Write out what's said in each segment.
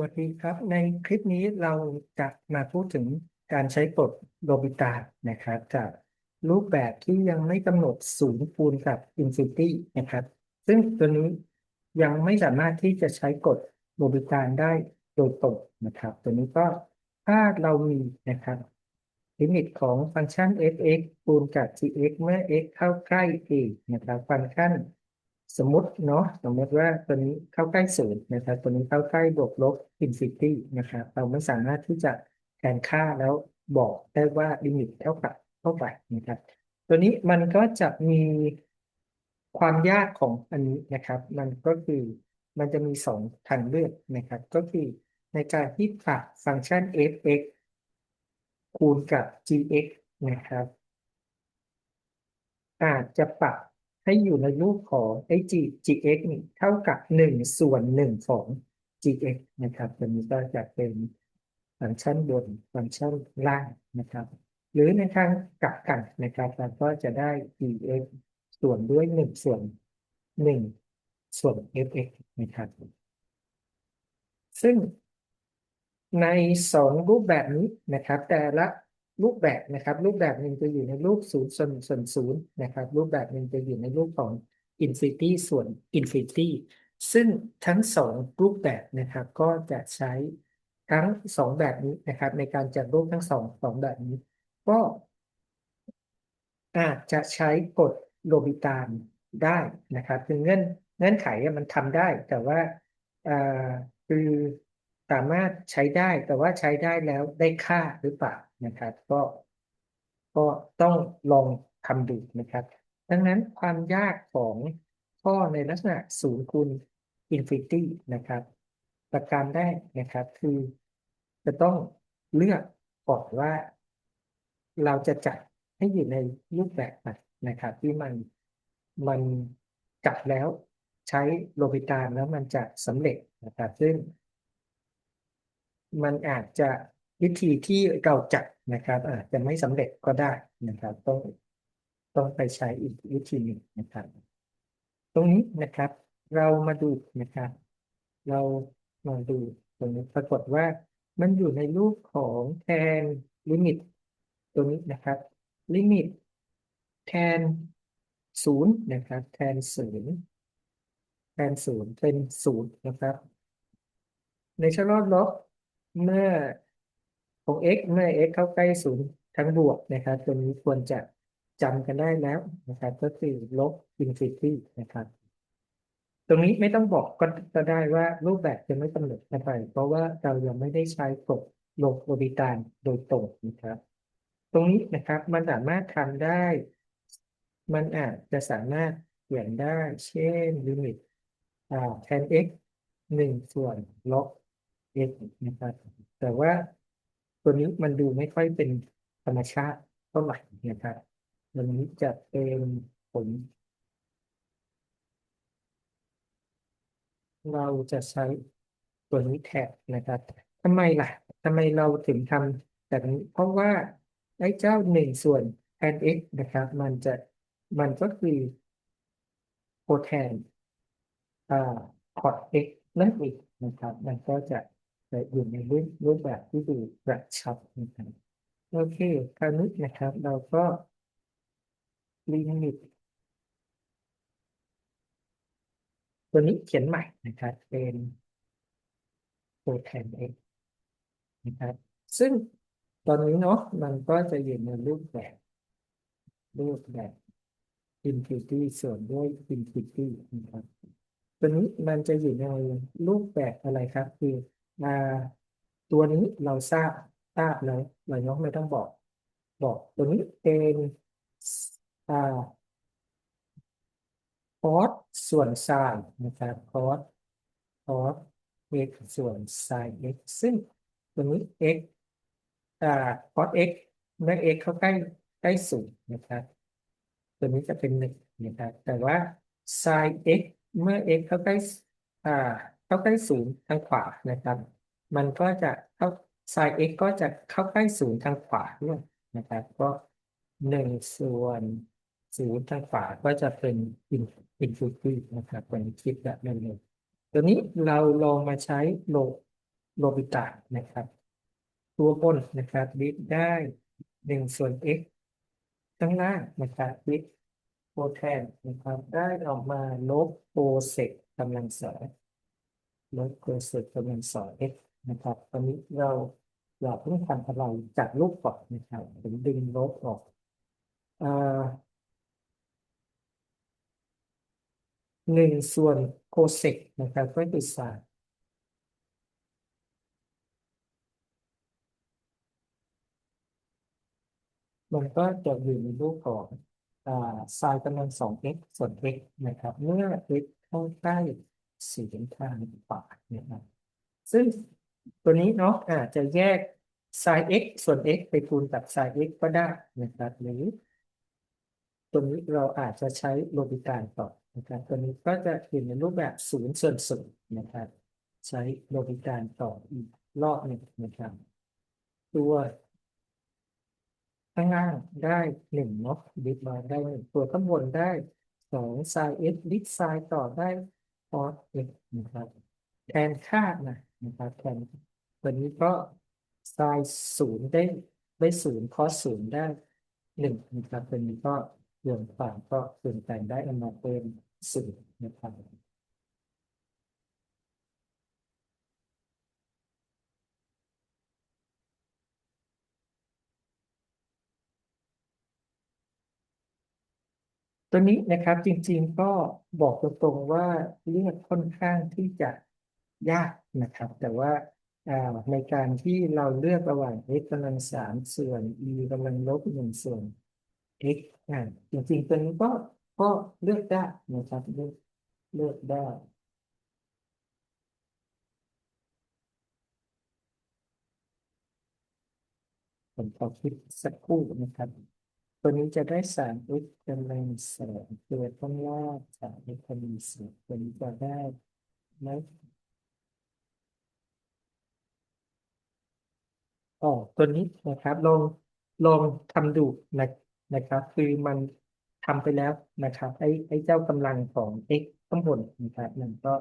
วัสดีครับ ในคลิปนี้เราจะมาพูดถึงการใช้กฎโรบิตานะครับจากรูปแบบที่ยังไม่กำหนดศูนย์คูณกับอินฟินิตี้นะครับ ซึ่งตัวนี้ยังไม่สามารถที่จะใช้กฎโรบิตาได้โดยตรงนะครับ ตัวนี้ก็ถ้าเรามีนะครับลิมิตของฟังก์ชัน f(x) คูณกับ g(x) เมื่อ x เข้าใกล้ a นะครับ ฟังก์ชัน สมมติเนาะสมมติว่าตัวนี้เข้าใกล้ศูนย์นะครับตัวนี้เข้าใกล้บวกลบอินฟินิตี้นะครับเราไม่สามารถที่จะแทนค่าแล้วบอกได้ว่าลิมิตเท่ากับเท่าไหร่นะครับตัวนี้มันก็จะมีความยากของอันนี้นะครับ มันก็คือมันจะมีสองทางเลือกนะครับ ก็คือในการที่ปรับฟังก์ชัน f(x) คูณกับ g(x) นะครับอาจจะปรับ ให้อยู่ในรูปของไอ้ g gx นี่เท่ากับหนึ่งส่วนหนึ่งของ gx นะครับตัวนี้ก็จะเป็นฟังก์ชันบนฟังก์ชันล่างนะครับ หรือในทางกลับกันนะครับเราก็จะได้ dx ส่วนด้วยหนึ่งส่วนหนึ่งส่วน fx นะครับซึ่งในสองรูปแบบนี้นะครับ แต่ละ รูปแบบนะครับ รูปแบบหนึ่งจะอยู่ในรูปศูนย์ส่วนส่วนศูนย์นะครับ รูปแบบหนึ่งจะอยู่ในรูปของอินฟินิตี้ส่วนอินฟินิตี้ซึ่งทั้งสองรูปแบบนะครับ ก็จะใช้ทั้งสองแบบนี้นะครับ ในการจัดรูปทั้งสองสองแบบนี้ ก็อาจจะใช้กฎโลบิตานได้นะครับคือเงื่อนเงื่อนไขมันทำได้ แต่ว่าคือสามารถใช้ได้แต่ว่าใช้ได้แล้วได้ค่าหรือเปล่า นะครับ ก็ก็ต้องลองทำดูนะครับ ดังนั้นความยากของข้อในลักษณะศูนย์คูณอินฟินิตี้นะครับ ประการแรกนะครับคือจะต้องเลือกก่อนว่า เราจะจัดให้อยู่ในรูปแบบไหนนะครับ ที่มันมันจัดแล้วใช้โลบิตานแล้วมันจะสำเร็จนะครับ ซึ่ง มันอาจจะ วิธีที่เราจัดนะครับอาจจะไม่สำเร็จก็ได้นะครับ ต้องต้องไปใช้อีกวิธีหนึ่งนะครับ ตรงนี้นะครับ เรามาดูนะครับ เรามาดูตรงนี้ปรากฏว่ามันอยู่ในรูปของแทนลิมิตตรงนี้นะครับลิมิตแทนศูนย์นะครับ แทนศูนย์แทนศูนย์เป็นศูนย์นะครับ ในชลอดลบเมื่อ ของ x เมื่อ x เข้าใกล้ศูนย์ทั้งบวกนะครับตัวนี้ควรจะจำกันได้แล้วนะครับก็คือลบอินฟินิตี้นะครับ ตรงนี้ไม่ต้องบอกก็จะได้ว่ารูปแบบจะไม่กำหนดอะไรเพราะว่าเรายังไม่ได้ใช้กฎโลกโอบิตานโดยตรงนะครับ ตรงนี้นะครับมันสามารถทำได้ มันอาจจะสามารถเปลี่ยนได้ เช่นลิมิตแทน x หนึ่งส่วนลบ x นะครับ แต่ว่า ตัวนี้มันดูไม่ค่อยเป็นธรรมชาติเท่าไหร่นะครับมันนี้จะเป็นผล เราจะใช้ตัวนี้แทนนะครับทำไมล่ะทำไมเราถึงทำแบบนี้เพราะว่าไอ้เจ้าหนึ่งส่วนแทน x นะครับ มันจะมันก็คือโคแทนอ่าคอด x นั่นเองนะครับ มันก็จะ แต่อยู่ในรูปรูปแบบที่ดูกระชับนะครับโอเคคราวนี้นะครับ เราก็ลิมิตตัวนี้เขียนใหม่นะครับ เป็นตัวแทนเองนะครับ ซึ่งตอนนี้เนาะมันก็จะอยู่ในรูปแบบ รูปแบบ infinity ส่วนด้วย infinity นะครับ ตัวนี้มันจะอยู่ในรูปแบบอะไรครับ คือ ตัวนี้เราทราบทราบแล้วเรายกไม่ต้องบอก บอกตัวนี้เป็นอ่าคอสส่วนไซน์นะครับคอสคอส x ส่วนไซน์ x ซึ่งตัวนี้ x อ่าคอส x เมื่อ x เข้าใกล้ใกล้ศูนย์นะครับ ตัวนี้จะเป็นหนึ่งนะครับ แต่ว่าไซน์ x เมื่อ x เข้าใกล้อ่า เข้าใกล้ศูนย์ทางขวานะครับ มันก็จะเข้า sin x ก็จะเข้าใกล้ศูนย์ทางขวาด้วยนะครับ ก็หนึ่งส่วนศูนย์ทางขวาก็จะเป็นอินอินฟินิตี้นะครับเป็นคิดแบบนั้นเลยตัวนี้เราลองมาใช้โลโลบิตานะครับ ตัวบนนะครับบิดได้หนึ่งส่วน x ข้างล่างนะครับบิดโปรแทนนะครับได้ออกมาลบโปรเซกกำลังสอง ลบโปรเซกกำลังสอง x นะครับ ตอนนี้เราเราเพิ่งทำอะไรจากรูปก่อนนะครับผมดึงลบออกหนึ่งส่วนโคเซกนะครับก็คือสามมันก็จะอยู่ในรูปของอ่าไซน์กำลังสอง x ส่วน x นะครับ เมื่อ x เข้าใกล้ ศูนย์ทางขวานะครับซึ่งตัวนี้เนาะอาจจะแยก sin x ส่วน x ไปคูณกับ sin x ก็ได้นะครับหรือตัวนี้เราอาจจะใช้โลบิการต่อนะครับตัวนี้ก็จะเขียนในรูปแบบศูนย์ส่วนศูนย์นะครับ ใช้โลบิการต่ออีกรอบหนึ่งนะครับ ตัวข้างล่างได้หนึ่งเนาะดิฟมาได้หนึ่งตัวข้างบนได้สอง sin x ดิฟ sin ต่อได้ cos x นะครับแทนค่านะนะครับแทนตัวนี้ก็ไซน์ศูนย์ได้ได้ศูนย์คอสศูนย์ได้หนึ่งนะครับตัวนี้ก็รวมฝั่งก็เปลี่ยนแปลงได้อันมาเป็นศูนย์นะครับ ตัวนี้นะครับจริงๆก็บอกตรงๆว่าเลือกค่อนข้างที่จะยากนะครับ แต่ว่าอ่าในการที่เราเลือกระหว่าง x กำลังสามส่วน e กำลังลบหนึ่งส่วน x อ่าจริงๆ ตัวนี้ก็ก็เลือกได้นะครับเลือกเลือกได้ผมขอคิดสักครู่นะครับ ตัวนี้จะได้สาม x กำลังสองตัวข้างลางสาม x กำลังสองตัวนี้จะได้ไหมอ๋อตัวนี้นะครับลองลองทำดูนะนะครับ คือมันทำไปแล้วนะครับไอ้ไอ้เจ้ากำลังของ x ข้างบนนะครับมันก็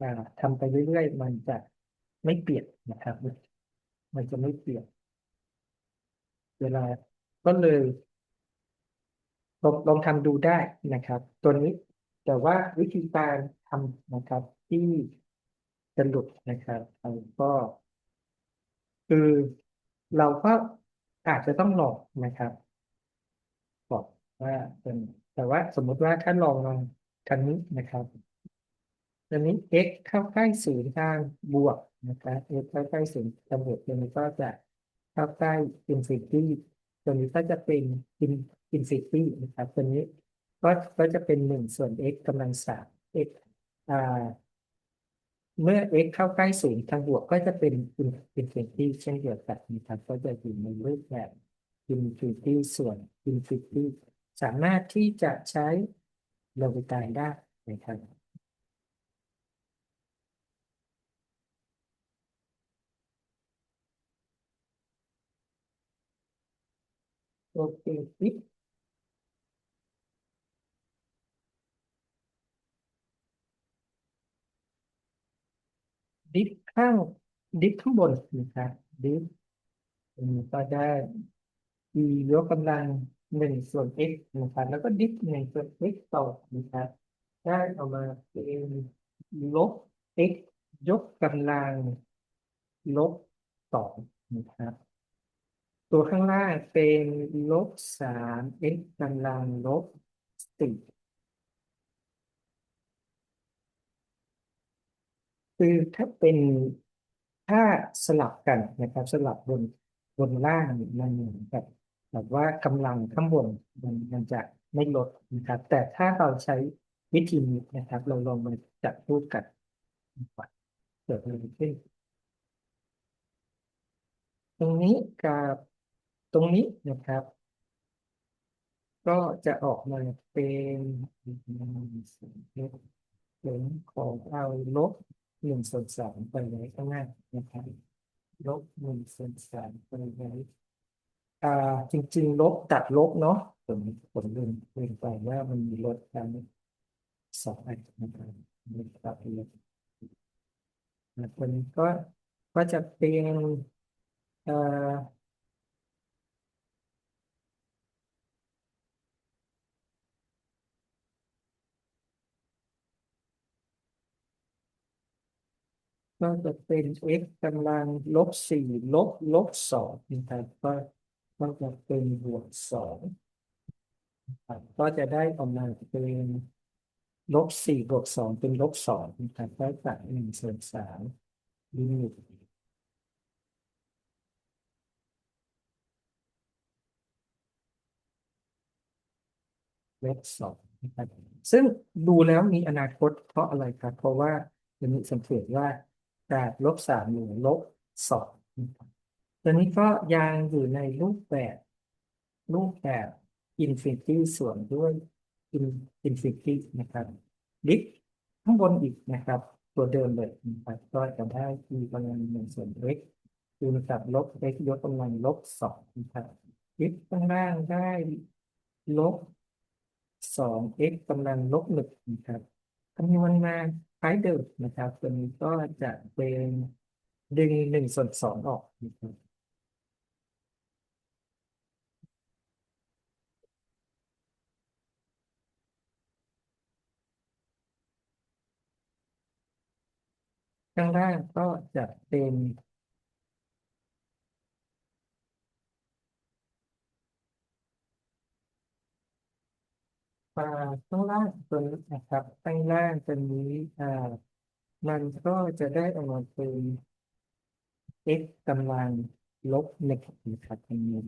อ่าทำไปเรื่อยๆ มันจะไม่เปลี่ยนนะครับ มันจะไม่เปลี่ยนเวลาก็เลย ลองลองทำดูได้นะครับ ตัวนี้แต่ว่าวิธีการทำนะครับที่จะหลุดนะครับก็ คือเราก็อาจจะต้องลองนะครับบอกว่าเป็นแต่ว่าสมมุติว่าถ้าลองลองคันนี้นะครับตัวนี้ x เข้าใกล้ศูนย์ทางบวกนะครับ x เข้าใกล้ศูนย์ทางบวกตัวนี้ก็จะเข้าใกล้ infinity ตัวนี้ก็จะเป็น in- infinity นะครับตัวนี้ก็ก็จะเป็นหนึ่งส่วน x กำลังสาม x อ่าเมื่อ x เข้าใกล้ศูนย์ทางบวกก็จะเป็น infinity เช่นเดียวกันนะครับก็จะอยู่ในรูปแบบ infinity ส่วน infinity สามารถที่จะใช้โลบิตายได้นะครับโอเค ดิฟข้างดิฟข้างบนนะครับดิฟอันนี้ก็ได้ e ยกกำลังหนึ่งส่วน x นะครับแล้วก็ดิฟหนึ่งส่วน x ต่อนะครับได้ออกมาเป็นลบ x ยกกำลังลบสองนะครับ ตัวข้างล่างเป็นลบสาม x กำลังลบสี่ คือถ้าเป็นถ้าสลับกันนะครับ สลับบนบนล่างมันเหมือนกับแบบว่ากำลังข้างบนมันมันจะไม่ลดนะครับ แต่ถ้าเราใช้วิธีนี้นะครับ เราลองมาจับรูปกันดีกว่าเกิดอะไรขึ้น ตรงนี้กับตรงนี้นะครับ ก็จะออกมาเป็นผลของเอาลบ หนึ่งส่วนสามไปไว้ข้างหน้านะครับลบหนึ่งส่วนสามไปไว้อ่าจริง ๆ ลบตัดลบเนาะผมผมลืมลืมไปว่ามันมีลดกันสองอันนะครับมีตัดลบคนนี้ก็ก็จะเป็นเอ่อ ก็จะเป็น x กำลังลบสี่ลบลบสองนะครับก็ก็จะเป็นบวกสองก็จะได้ออกมาเป็นลบสี่บวกสองเป็นลบสองนะครับก็จากหนึ่งส่วนสามลิมิตลบสองนะครับซึ่งดูแล้วมีอนาคตเพราะอะไรครับ เพราะว่าจะมีสังเกตว่า จากลบสามหรือลบสองนะครับตัวนี้ก็ยังอยู่ในรูปแบบ รูปแบบอินฟินิตี้ส่วนด้วยอินฟินิตี้นะครับลิฟข้างบนอีกนะครับ ตัวเดิมเลยนะครับก็จะได้ e กำลังหนึ่งส่วน x คูณกับลบ x ยกกำลังลบสองนะครับลิฟข้างล่างได้ลบสอง x กำลังลบหนึ่งนะครับคำนวณมา คล้ายเดิมนะครับ ตัวนี้ก็จะเป็นดึงหนึ่งส่วนสองออกนะครับข้างล่างก็จะเป็น อ่าข้างล่างตัวนี้นะครับข้างล่างตัวนี้อ่ามันก็จะได้ออกมาเป็น x กำลังลบหนึ่งนะครับคำนวณ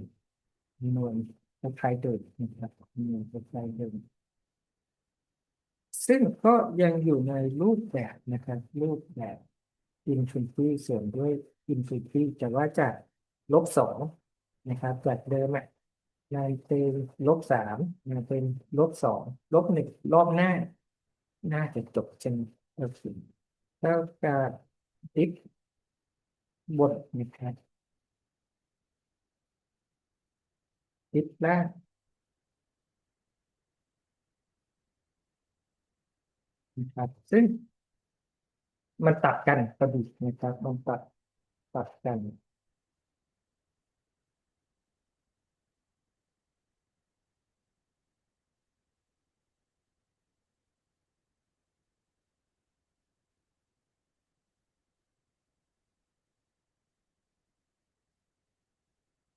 คำนวณคล้ายๆเดิมนะครับคำนวณคล้ายๆเดิมซึ่งก็ยังอยู่ในรูปแบบนะครับ รูปแบบ infinity ส่วนด้วย infinity จะว่าจากลบสองนะครับจากเดิมอะ ในเป็นลบสามมาเป็นลบสองลบหนึ่งรอบหน้า น่าจะจบเช่นโอเคเท่ากับ x บทนะครับ x ล่างนะครับ ซึ่งมันตัดกันพอดีนะครับมันตัดตัดกัน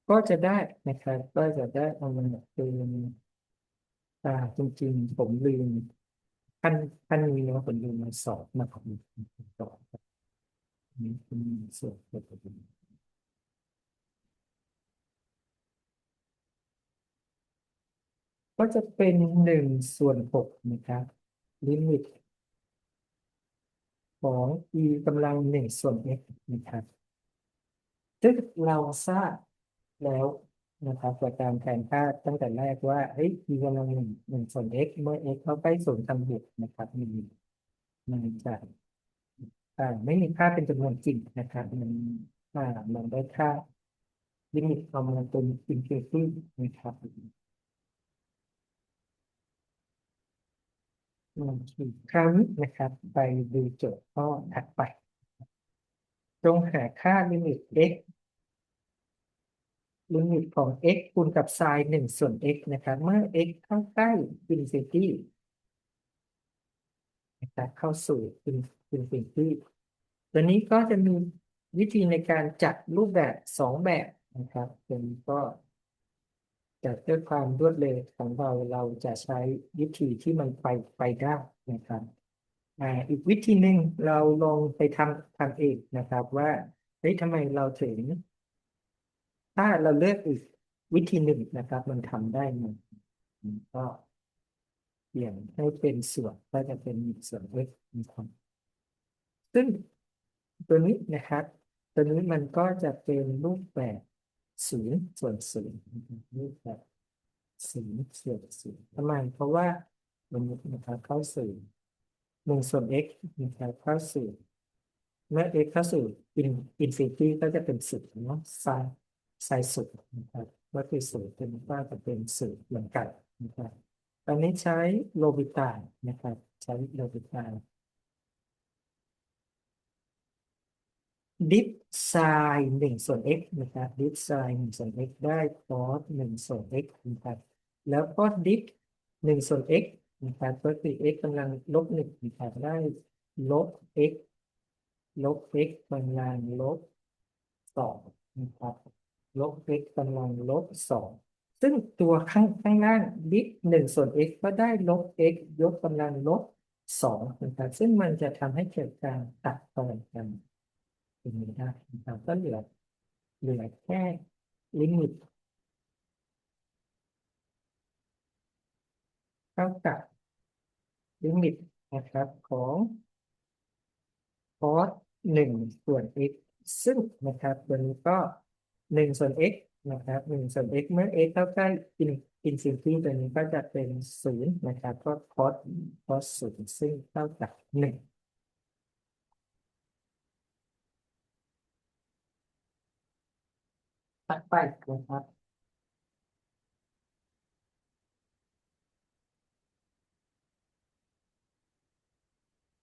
ก็จะได้นะครับ ก็จะได้เอามาเป็นอ่าจริง ๆ ผมลืมขั้นขั้นนี้นะผมลืมมาสอบมาของสอครับนี่เป็นส่วนตัวผมก็จะเป็นหนึ่งส่วนหกนะครับลิมิตของ e กำลังหนึ่งส่วน x นะครับซึ่งเราทราบ แล้วนะครับจากการแทนค่าตั้งแต่แรกว่าเฮ้ย e กำลังหนึ่งหนึ่งส่วน x เมื่อ x เข้าใกล้ศูนย์ทำบวกนะครับมันมันจะอ่าไม่มีค่าเป็นจำนวนจริงนะครับ มันอ่ามันได้ค่าลิมิตของมันเป็นอินฟินิตี้นะครับโอเคคราวนี้นะครับ ไปดูโจทย์ข้อถัดไปจงหาค่าลิมิต x ลิมิตของ x คูณกับไซน์หนึ่งส่วน x นะครับ เมื่อ x เข้าใกล้อินฟินิตี้นะครับเข้าสู่อินฟินิตี้ตัวนี้ก็จะมีวิธีในการจัดรูปแบบสองแบบนะครับเป็นก็จัดด้วยความรวดเร็วของเราเราจะใช้วิธีที่มันไปไปได้นะครับอีกวิธีหนึ่งเราลองไปทำทำเองนะครับว่าเฮ้ยทำไมเราถึง ถ้าเราเลือกอีกวิธีหนึ่งนะครับ มันทำได้ไหมก็เปลี่ยนให้เป็นส่วนก็จะเป็นส่วนเล็กนะครับซึ่งตัวนี้นะครับ ตัวนี้มันก็จะเป็นรูปแบบศูนย์ส่วนศูนย์รูปแบบศูนย์ส่วนศูนย์ทำไมเพราะว่ามันนะครับเข้าสู่หนึ่งส่วน x นะครับเข้าสู่เมื่อ x เข้าสู่ออินฟินิตี้ก็จะเป็นศูนย์เนาะไซน์ ไซน์ศูนย์นะครับก็คือศูนย์เป็นก็จะเป็นศูนย์เหมือนกันนะครับตอนนี้ใช้โลบิตานะครับ ใช้โลบิตาดิฟ sin หนึ่งส่วน x นะครับ diff sin หนึ่งส่วน x ได้ cos หนึ่งส่วน x นะครับแล้วก็ diff หนึ่งส่วน x นะครับก็คือ x กำลังลบหนึ่งนะครับได้ลบ x ลบ x กำลังลบสองนะครับ ลบ x กำลังลบสองซึ่งตัวข้างข้างล่างดิฟหนึ่งส่วน x ก็ได้ลบ x ยกกำลังลบสองนะครับซึ่งมันจะทำให้เกิดการตัดตอนกันเป็นไม่ได้นะครับก็เหลือเหลือแค่ลิมิตเท่ากับลิมิตนะครับของ cos หนึ่งส่วน x ซึ่งนะครับตัวนี้ก็ หนึ่งส่วน x นะครับหนึ่งส่วน x เมื่อ x เท่ากับอินอินฟินิตี้ตัวนี้ก็จะเป็นศูนย์นะครับก็ cos cos ศูนย์ซึ่งเท่ากับหนึ่งตัดไปนะครับ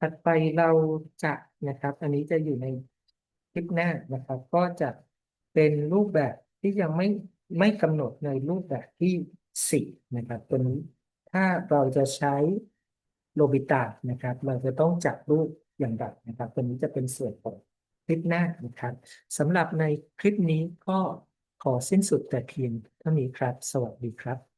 ถัดไปเราจะนะครับ อันนี้จะอยู่ในคลิปหน้านะครับ ก็จะ เป็นรูปแบบที่ยังไม่ไม่กำหนดในรูปแบบที่สี่นะครับตัวนี้ถ้าเราจะใช้โลบิตานะครับ เราจะต้องจับรูปอย่างไรนะครับตัวนี้จะเป็นส่วนของคลิปหน้านะครับสำหรับในคลิปนี้ก็ขอสิ้นสุดแต่เพียงเท่านี้ครับ สวัสดีครับ